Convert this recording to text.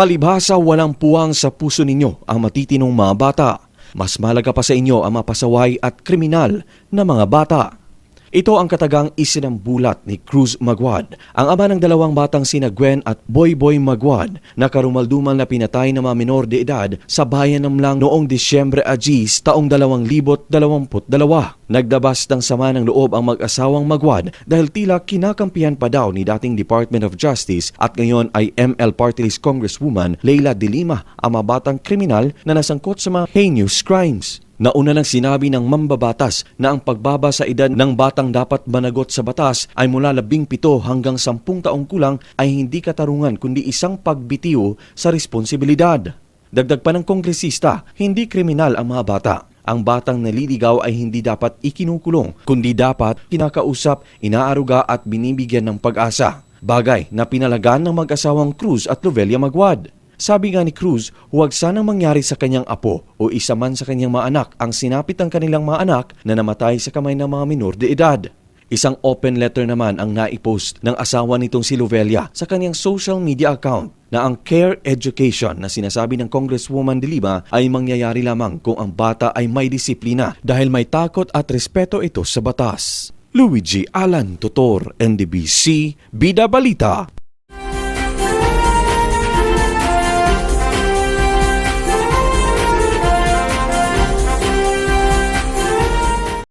Palibhasa walang puwang sa puso ninyo ang matitinong mga bata. Mas malaga pa sa inyo ang mapasaway at kriminal na mga bata. Ito ang katagang isinambulat ni Cruz Magwad, ang ama ng dalawang batang sina Gwen at Boy Boy Magwad na karumaldumal na pinatay ng mga minor de edad sa bayan ng Lang noong Disyembre Agis taong 2022. Nagdabas ng sama ng loob ang mag-asawang Magwad dahil tila kinakampihan pa daw ni dating Department of Justice at ngayon ay ML Party List Congresswoman Leila De Lima ang mga batang kriminal na nasangkot sa mga heinous crimes. Nauna nang sinabi ng mambabatas na ang pagbaba sa edad ng batang dapat managot sa batas ay mula 17 hanggang 10 taong kulang ay hindi katarungan kundi isang pagbitiw sa responsibilidad. Dagdag pa ng kongresista, hindi kriminal ang mga bata. Ang batang naliligaw ay hindi dapat ikinukulong, kundi dapat kinakausap, inaaruga at binibigyan ng pag-asa. Bagay na pinalagan ng mag-asawang Cruz at Lovelia Magwad. Sabi nga ni Cruz, huwag sanang mangyari sa kanyang apo o isa man sa kanyang mga anak ang sinapit ng kanilang mga anak na namatay sa kamay ng mga minor de edad. Isang open letter naman ang naipost ng asawa nitong si Lovelia sa kanyang social media account na ang care education na sinasabi ng Congresswoman de Lima ay mangyayari lamang kung ang bata ay may disiplina dahil may takot at respeto ito sa batas. Luigi Alan Tutor, NDBC, Bida Balita.